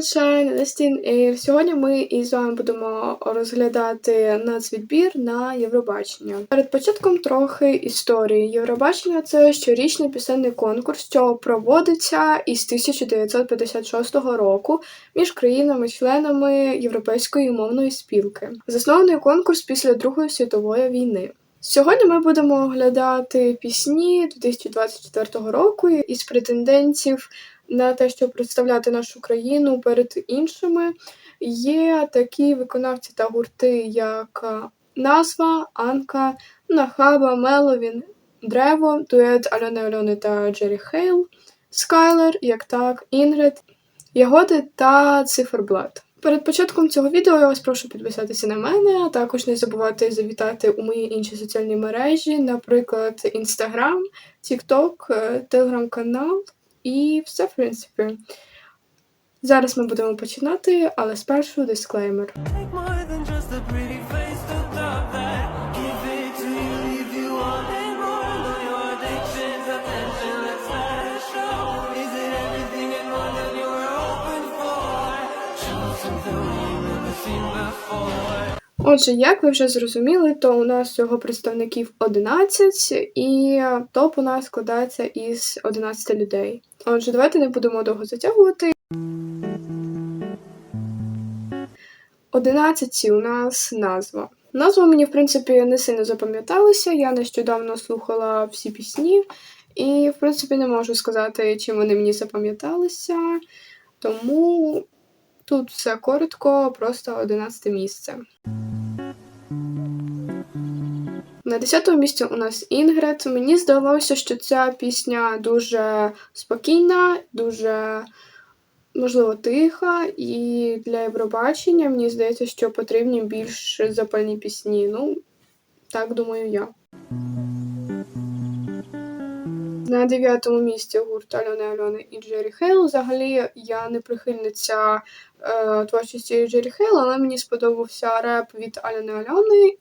Sunshine, Destin Air. Сьогодні ми із вами будемо розглядати нацвідбір на Євробачення. Перед початком трохи історії. Євробачення це щорічний пісенний конкурс, що проводиться із 1956 року між країнами-членами Європейської мовної спілки. Заснований конкурс після Другої світової війни. Сьогодні ми будемо оглядати пісні 2024 року із претендентів на те, щоб представляти нашу країну перед іншими. Є такі виконавці та гурти, як е, Назва, Анка, Нахаба, Меловін, Древо, дует Альони Альони та Джері Хейл, Скайлер, як так, Інгрид, Ягоди та Циферблат. Перед початком цього відео я вас прошу підписатися на мене, а також не забувати завітати у мої інші соціальні мережі, наприклад, Instagram, TikTok, телеграм-канал і все, в принципі. Зараз ми будемо починати, але спершу дисклеймер. Something Отже, як ви вже зрозуміли, то у нас всього представників 11, і топ у нас складається із 11 людей. Отже, давайте не будемо довго затягувати. 11 у нас назва. Назва мені, в принципі, не сильно запам'яталася. Я нещодавно слухала всі пісні, і, в принципі, не можу сказати, чим вони мені запам'яталися. Тому тут все коротко, просто 11 місце. На 10-му місці у нас Інгрид. Мені здалося, що ця пісня дуже спокійна, дуже, можливо, тиха, і для Євробачення мені здається, що потрібні більш запальні пісні. Ну, так думаю я. На дев'ятому місці гурт Альони Альони і Джері Хейл. Взагалі я не прихильниця е, творчості Джері Хейл, але мені сподобався реп від Альони Альони.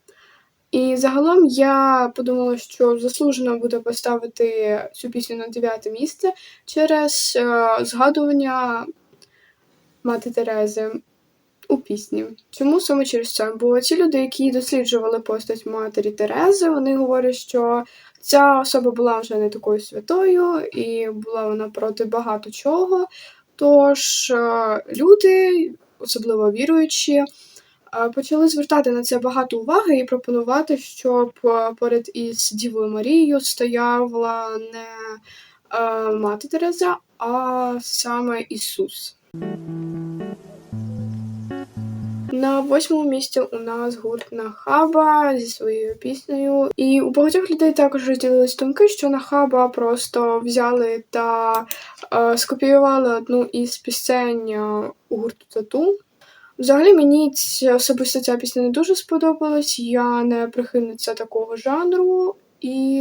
І загалом я подумала, що заслужено буде поставити цю пісню на дев'яте місце через е, згадування мати Терези у пісні. Чому саме через це? Бо ті люди, які досліджували постать матері Терези, вони говорять, що ця особа була вже не такою святою, і була вона проти багато чого. Тож е, люди, особливо віруючі, почали звертати на це багато уваги і пропонувати, щоб е, поряд із Дівою Марією стояла не е, мати Тереза, а саме Ісус. На восьмому місці у нас гурт Нахаба зі своєю піснею. І у багатьох людей також розділились думки, що Нахаба просто взяли та е, скопіювали одну із пісень е, у гурту Тату. Взагалі мені ць- особисто ця пісня не дуже сподобалась. Я не прихильниця такого жанру. І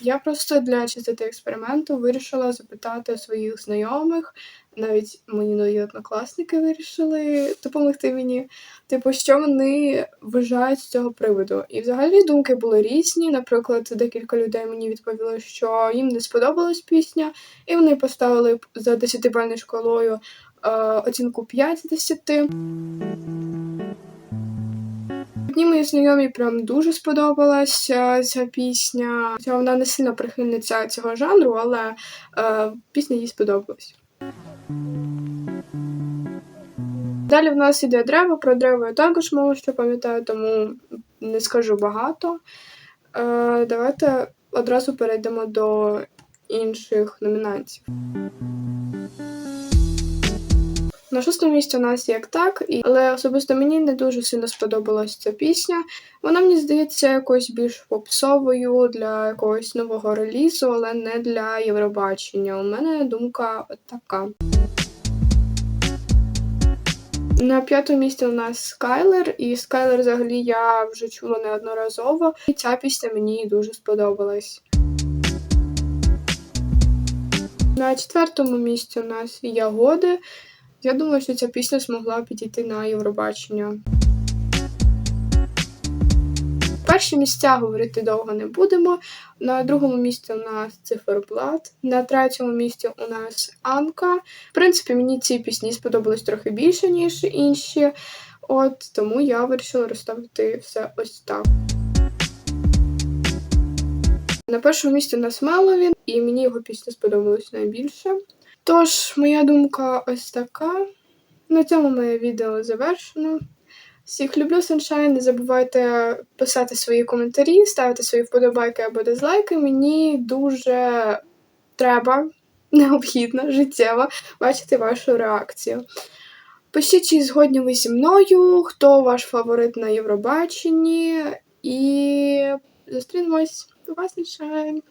я просто для чистоти експерименту вирішила запитати своїх знайомих, навіть мої нові однокласники вирішили допомогти мені. Типу, що вони вважають з цього приводу. І взагалі думки були різні. Наприклад, декілька людей мені відповіли, що їм не сподобалась пісня, і вони поставили за 10-бальною шкалою е, оцінку 5 з 10. Одній моїй знайомій прям дуже сподобалася ця пісня. Вона не сильно прихильниця цього жанру, але е, пісня їй сподобалась. Далі в нас іде древо. Про древо я також мало що пам'ятаю, тому не скажу багато. Е, давайте одразу перейдемо до інших номінацій. На шостому місці у нас як так, але особисто мені не дуже сильно сподобалась ця пісня. Вона мені здається якось більш попсовою для якогось нового релізу, але не для Євробачення. У мене думка така. На п'ятому місці у нас Скайлер, і Скайлер взагалі я вже чула неодноразово, і ця пісня мені дуже сподобалась. На четвертому місці у нас Ягоди. Я думаю, що ця пісня змогла підійти на Євробачення. перші місця говорити довго не будемо. На другому місці у нас циферблат, на третьому місці у нас Анка. В принципі, мені ці пісні сподобались трохи більше, ніж інші. От тому я вирішила розставити все ось так. На першому місці у нас Меловін, і мені його пісня сподобалась найбільше. Тож, моя думка ось така. На цьому моє відео завершено. Всіх люблю, Sunshine. Не забувайте писати свої коментарі, ставити свої вподобайки або дизлайки. Мені дуже треба, необхідно, життєво бачити вашу реакцію. Пишіть, чи згодні ви зі мною, хто ваш фаворит на Євробаченні, і зустрінемось. До вас, Sunshine!